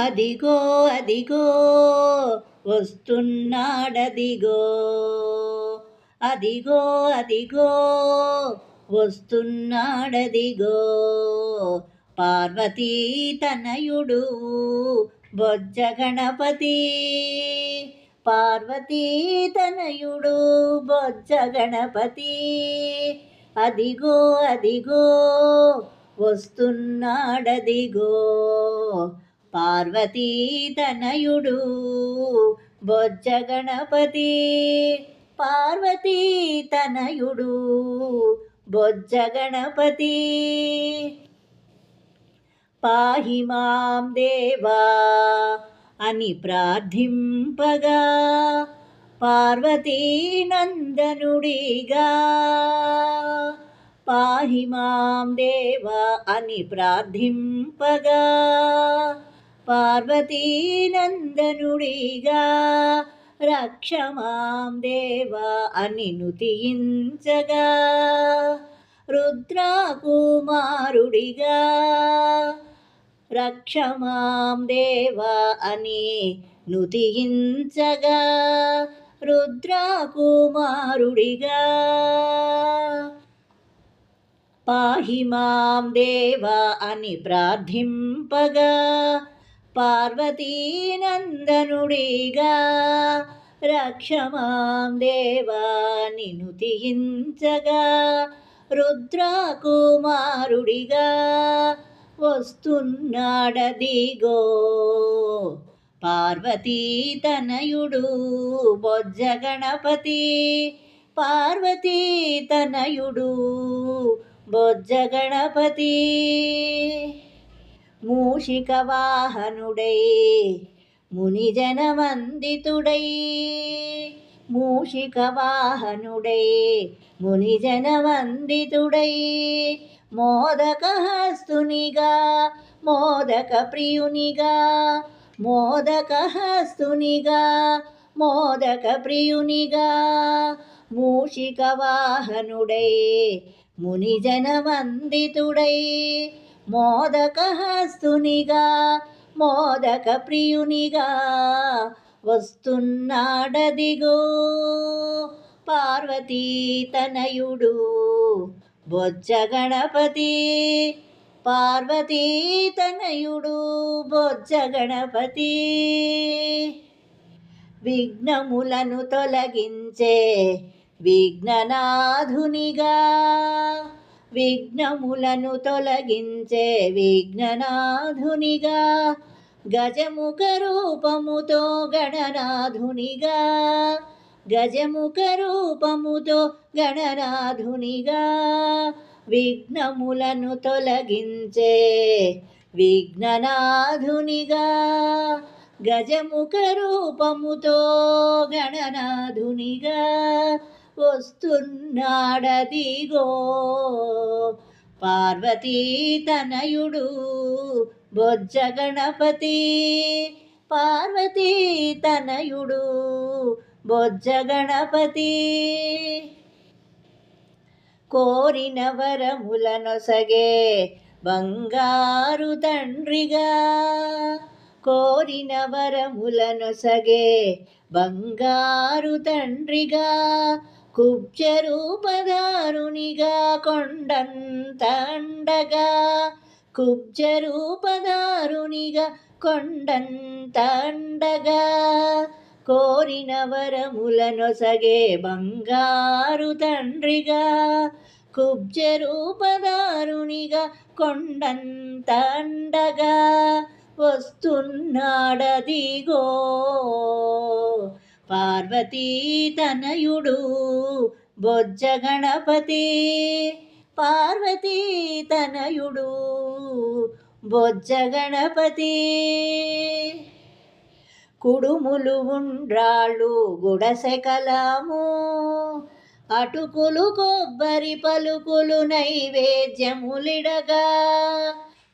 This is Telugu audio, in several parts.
అదిగో అదిగో వస్తున్నాడదిగో. అదిగో అదిగో వస్తున్నాడదిగో. పార్వతీ తనయుడు బొజ్జ గణపతి. పార్వతీ తనయుడు బొజ్జ గణపతి. అదిగో అదిగో వస్తున్నాడదిగో. పార్వతీతనయుడు బొజ్జ గణపతి. పార్వతీతనయుడు బొజ్జ గణపతి. పాహి మాం దేవా అని ప్రార్థింపగా పార్వతీ నందనుడిగా పాహి మాం దేవా అని ప్రార్థింపగా పార్వతీ నందనుడిగా రక్షమాం దేవా అని నుతియించగా రుద్రాకుమారుడిగా రక్షమాం దేవా అని నుతియించగా రుద్రాకుమారుడిగా పాహి మాం దేవా అని ప్రార్థింపగా పార్వతీ నందనుడిగా రక్షమాం దేవా నినుతియించగా రుద్రకుమారుడిగా వస్తున్నాడదిగో. పార్వతీ తనయుడు బొజ్జ గణపతి పార్వతీ తనయుడు బొజ్జ గణపతి మూషిక వాహనుడై మునిజనవందితుడై. మూషిక వాహనుడై మునిజనవందితుడై. మోదక హస్తునిగా మోదక ప్రియునిగా మోదక హస్తునిగా మోదక ప్రియునిగా మూషిక వాహనుడై మునిజనవందితుడై. మోదక హస్తునిగా మోదక ప్రియునిగా వస్తున్నాడదిగో పార్వతీ తనయుడు బొజ్జ గణపతి పార్వతీ తనయుడు బొజ్జ గణపతి విఘ్నములను తొలగించే విఘ్ననాధునిగా విఘ్నములను తొలగించే విఘ్ననాధునిగా గజముఖ రూపముతో గణనాధునిగా గజముఖ రూపముతో గణనాధునిగా విఘ్నములను తొలగించే విఘ్ననాధునిగా గజముఖ రూపముతో గణనాధునిగా వస్తున్నాడదిగో. పార్వతీ తనయుడు బొజ్జ గణపతి. పార్వతీ తనయుడు బొజ్జ గణపతి. కోరిన వరములనొసగే బంగారు తండ్రిగా. కోరిన వరములనొసగే బంగారు తండ్రిగా. కుబ్జరూపదారునిగా కొండంతండగా కుబ్జరూపదారునిగా కొండంతండగా. కోరిన వరములనొసగే బంగారు తండ్రిగా కుబ్జరూపదారునిగా కొండంతండగా. వస్తున్నాడదిగో పార్వతీ తనయుడు బొజ్జ గణపతి. పార్వతీ తనయుడు బొజ్జ గణపతి. కుడుములు ఉండ్రాళ్ళు గుడసెకలము అటుకులు కొబ్బరి పలుకులు నైవేద్యములిడగా.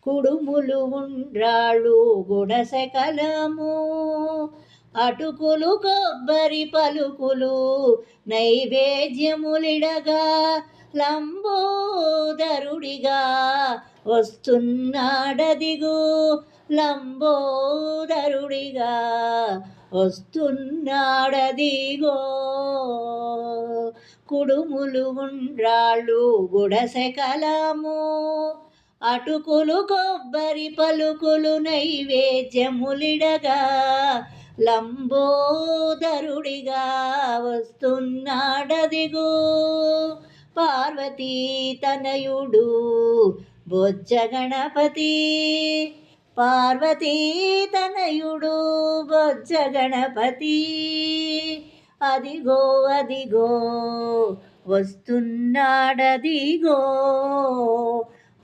కుడుములు ఉండ్రాళ్ళు గుడసెకలము అటుకులు కొబ్బరి పలుకులు నైవేద్యములిడగా లంబోదరుడిగా వస్తున్నాడదిగు లంబోదరుడిగా వస్తున్నాడదిగో. కుడుములు ఉండ్రాళ్ళు గుడసెకలము అటుకులు కొబ్బరి పలుకులు నైవేద్యములిడగా లంబోదరుడిగా వస్తున్నాడదిగో. పార్వతీ తనయుడు బొజ్జ గణపతి. పార్వతీ తనయుడు బొజ్జ గణపతి. అదిగో అదిగో వస్తున్నాడదిగో.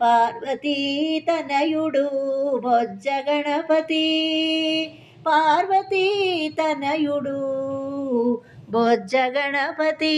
పార్వతీ తనయుడు బొజ్జ గణపతి. పార్వతీ తనయుడు బొజ్జ గణపతి.